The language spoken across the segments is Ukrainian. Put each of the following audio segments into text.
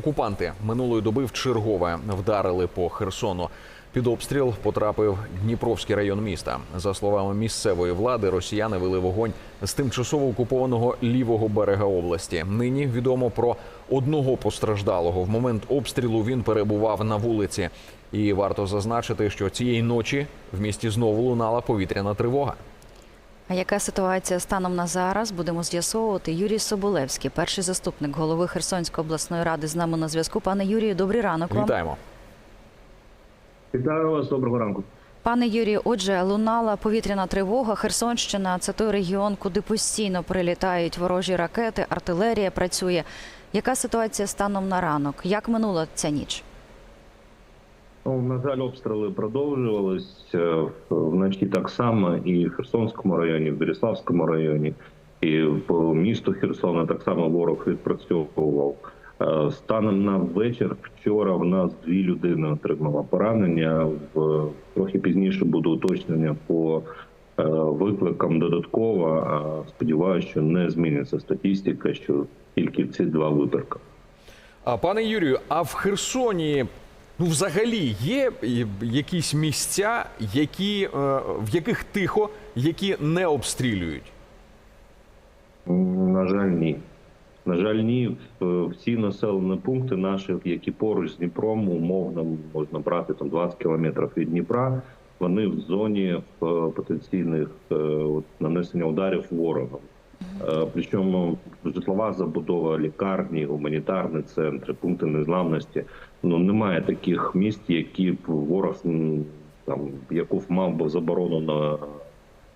Окупанти минулої доби вчергове вдарили по Херсону. Під обстріл потрапив Дніпровський район міста. За словами місцевої влади, росіяни вели вогонь з тимчасово окупованого лівого берега області. Нині відомо про одного постраждалого. В момент обстрілу він перебував на вулиці. І варто зазначити, що цієї ночі в місті знову лунала повітряна тривога. А яка ситуація станом на зараз? Будемо з'ясовувати. Юрій Соболевський, перший заступник голови Херсонської обласної ради, з нами на зв'язку. Пане Юрію, добрий ранок вам. Вітаємо. Вітаю вас, доброго ранку. Пане Юрію, отже, лунала повітряна тривога. Херсонщина це той регіон, куди постійно прилітають ворожі ракети, артилерія працює. Яка ситуація станом на ранок? Як минула ця ніч? Ну, на жаль, обстріли продовжувались е, вночі так само і в Херсонському районі, і в Береславському районі, і по місту Херсона так само ворог відпрацьовував. Е, Станом на вечір вчора в нас дві людини отримала поранення. В трохи пізніше буде уточнення по е, викликам додатково. Сподіваюся, що не зміниться статистика, що тільки ці два випадки. Пане Юрію, а в Херсоні ну взагалі є е, якісь місця, які, е, в яких тихо, які не обстрілюють? На жаль, ні. На жаль, ні. Всі населені пункти наші, які поруч з Дніпром, умовно можна брати там 20 кілометрів від Дніпра. Вони в зоні е, потенційних е, от, нанесення ударів ворогом. Е, Причому житлова забудова, лікарні, гуманітарні центри, пункти незламності. Ну немає таких місць, які б ворог там яку мав би заборону на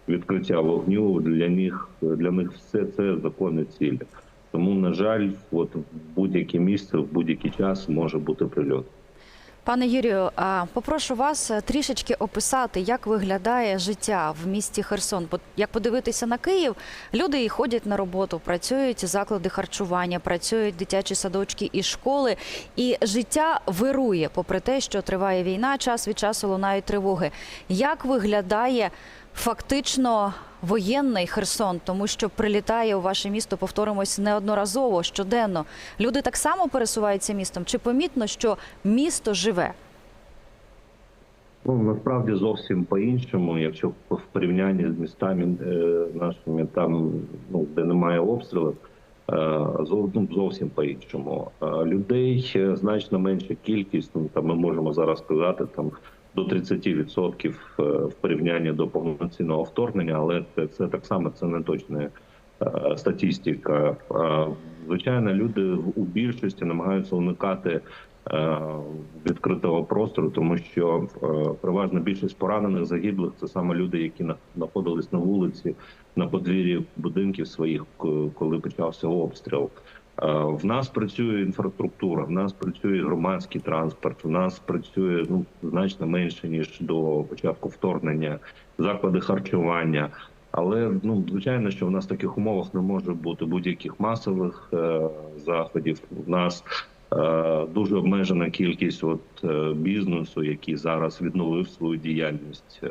відкриття вогню. Для них для них все це законні цілі. Тому, на жаль, от в будь-яке місце, в будь-який час може бути прильот. Пане Юрію, попрошу вас е, трішечки описати, як виглядає життя в місті Херсон. Бо як подивитися на Київ, люди і ходять на роботу, працюють заклади харчування, працюють дитячі садочки і школи, і життя вирує, попри те, що триває війна, час від часу лунають тривоги. Як виглядає фактично воєнний Херсон, тому що прилітає у ваше місто, повторимось неодноразово щоденно. Люди так само пересуваються містом. Чи помітно, що місто живе? Ну насправді зовсім по-іншому, якщо в порівнянні з містами е, нашими, там ну де немає обстрілів, е, ну, зовсім по-іншому. Е, людей е, значно менша кількість. Ну там ми можемо зараз сказати там до 30% е, в порівнянні до повноцінного вторгнення, але це, це так само це не точна е, статистика. Е, Звичайно, люди у більшості намагаються уникати відкритого простору, тому що переважна більшість поранених загиблих це саме люди, які на- знаходились на вулиці, на подвір'ї будинків своїх, коли почався обстріл. Е, В нас працює інфраструктура, в нас працює громадський транспорт, в нас працює ну значно менше ніж до початку вторгнення, заклади харчування. Але ну звичайно, що в нас в таких умовах не може бути будь-яких масових е, заходів. У нас дуже обмежена кількість от е, бізнесу, який зараз відновив свою діяльність. Е,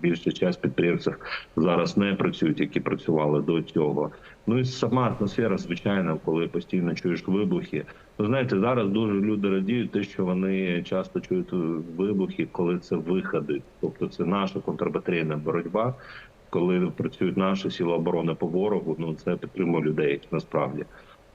більша часть підприємців зараз не працюють, які працювали до цього. Ну і сама атмосфера, звичайно, коли постійно чуєш вибухи. Ви знаєте, зараз дуже люди радіють, те, що вони часто чують вибухи, коли це виходи, тобто це наша контрбатарейна боротьба. Коли працюють наші сили оборони по ворогу, ну це підтримує людей насправді.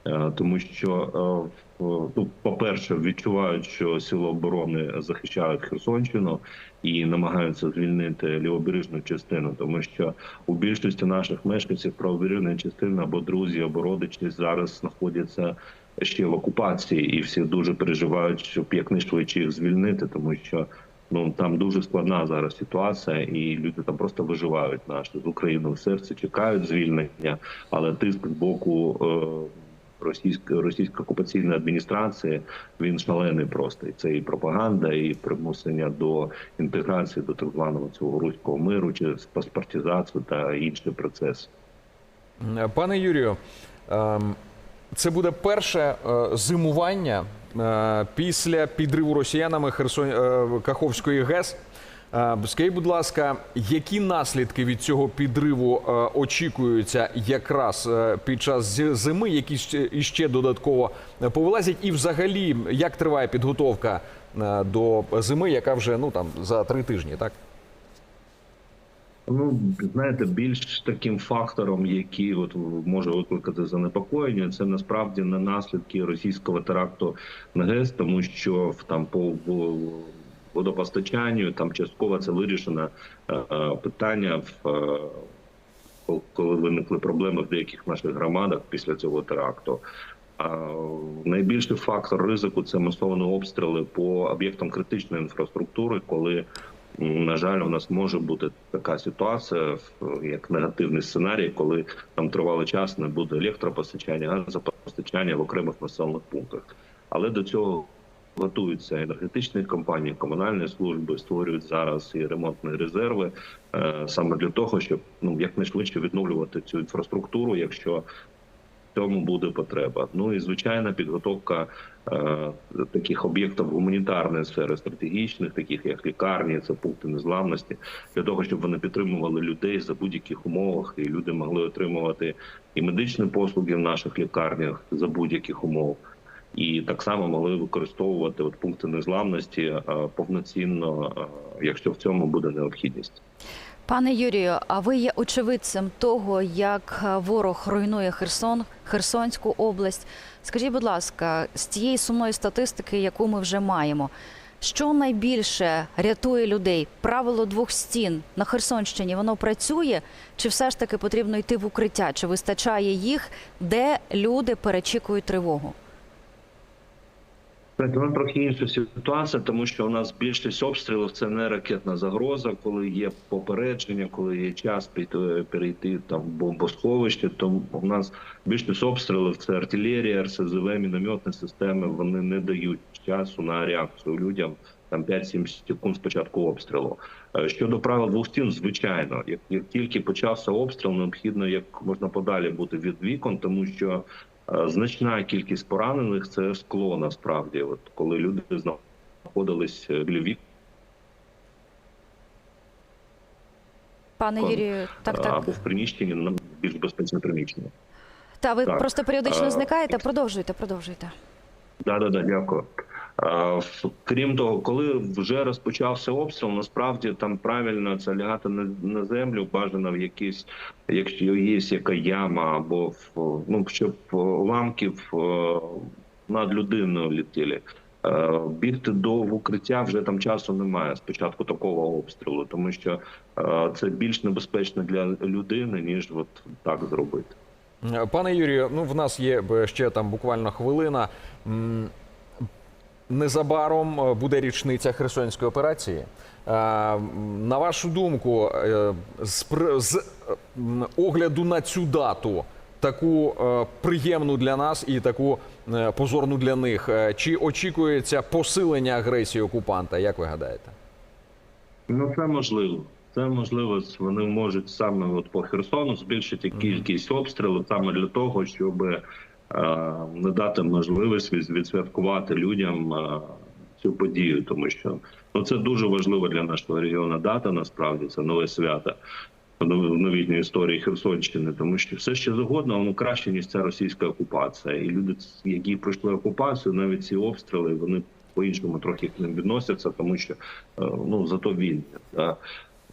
Е, Тому що, е, ну, по-перше, відчувають, що сили оборони захищають Херсонщину і намагаються звільнити лівобережну частину, тому що у більшості наших мешканців правобережна частина або друзі, або родичі зараз знаходяться ще в окупації, і всі дуже переживають, щоб якнайшвидше їх звільнити, тому що ну там дуже складна зараз ситуація, і люди там просто виживають наші з України в серці, чекають звільнення, але тиск з боку. Е- Російської російської окупаційної адміністрації він шалений просто і це і пропаганда, і примусення до інтеграції до так званого цього руського миру через паспортизацію та інші процеси. Е, Пане Юрію, ем, це буде перше е, зимування е, після підриву росіянами Херсон Каховської ГЕС. Е, Скажіть, будь ласка, які наслідки від цього підриву е, очікуються якраз е, під час зими, які ще- іще додатково повилазять? І взагалі, як триває підготовка до зими, яка вже ну там за три тижні, так? Ну, знаєте, більш таким фактором, який от може викликати занепокоєння, це насправді не наслідки російського теракту на ГЕС, тому що там по водопостачанню там частково це вирішено е, е, питання в. е, коли виникли проблеми в деяких наших громадах після цього теракту. А найбільший фактор ризику це масовані обстріли по об'єктам критичної інфраструктури, коли на жаль, у нас може бути така ситуація, як негативний сценарій, коли там тривалий час не буде електропостачання, газопостачання в окремих населених пунктах. Але до цього готуються енергетичні компанії, комунальні служби створюють зараз і ремонтні резерви е, саме для того, щоб ну якнайшвидше відновлювати цю інфраструктуру, якщо цьому буде потреба. Ну і звичайна підготовка е, таких об'єктів гуманітарної сфери, стратегічних, таких як лікарні, це пункти незламності, для того, щоб вони підтримували людей за будь-яких умовах, і люди могли отримувати і медичні послуги в наших лікарнях за будь-яких умов. І так само могли використовувати от пункти незламності е, повноцінно, е, якщо в цьому буде необхідність. Пане Юрію, а ви є очевидцем того, як е, ворог руйнує Херсон, Херсонську область. Скажіть, будь ласка, з тієї сумної статистики, яку ми вже маємо, що найбільше рятує людей? Правило двох стін на Херсонщині воно працює, чи все ж таки потрібно йти в укриття? Чи вистачає їх, де люди перечікують тривогу? У трохи інша ситуація, тому що у нас більшість обстрілів це не ракетна загроза, коли є попередження, коли є час перейти там в бомбосховище. То у нас більшість обстрілів це артилерія, РСЗВ, мінометні системи. Вони не дають часу на реакцію людям. Там 5-7 секунд спочатку обстрілу. Е, Щодо правил двох стін, звичайно, як, як тільки почався обстріл, необхідно як можна подалі бути від вікон, тому що Значна кількість поранених це скло насправді. От коли люди знаходились е, біля вікон Пане Юрію, так, так. або в приміщенні на більш безпечне приміщення. Та ви так. просто періодично Е, зникаєте. Продовжуйте, продовжуйте. Да, да, да, дякую. В- Крім того, коли вже розпочався обстріл, насправді там правильно це лягати на, землю, бажано в якісь, якщо є яка яма, або ну щоб уламків е, над людиною летіли. Е, Бігти до укриття вже там часу немає спочатку такого обстрілу, тому що е, це більш небезпечно для людини, ніж от так зробити. Е, Пане Юрію, ну в нас є е, ще там буквально хвилина. Незабаром е, буде річниця Херсонської операції. Е, На вашу думку, е, з, огляду на цю дату, таку приємну для нас і таку позорну для них, чи очікується посилення агресії окупанта? Як ви гадаєте? Ну, це можливо. Це можливо, вони можуть саме от по Херсону збільшити кількість обстрілів саме для того, щоб не дати можливість відсвяткувати людям е, цю подію, тому що ну це дуже важливо для нашого регіону. Дата насправді це нове свято в новітній історії Херсонщини, тому що все ще згодно, воно краще ніж ця російська окупація. І люди, які пройшли окупацію, навіть ці обстріли, вони по-іншому трохи к ним відносяться, тому що е, ну зато він. Да.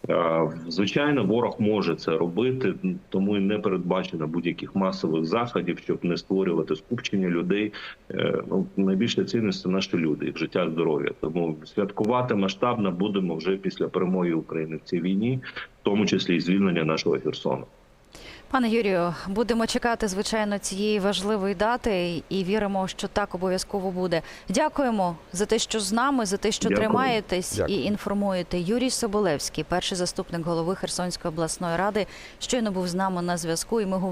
Е, Звичайно, ворог може це робити, тому і не передбачено будь-яких масових заходів, щоб не створювати скупчення людей. Найбільше цінності цінність це наші люди, їх життя, здоров'я. Тому святкувати масштабно будемо вже після перемоги України в цій війні, в тому числі і звільнення нашого Херсону. Пане Юрію, будемо чекати, звичайно, цієї важливої дати і віримо, що так обов'язково буде. Дякуємо за те, що з нами, за те, що Дякую. тримаєтесь Дякую. і інформуєте. Юрій Соболевський, перший заступник голови Херсонської обласної ради, щойно був з нами на зв'язку. І ми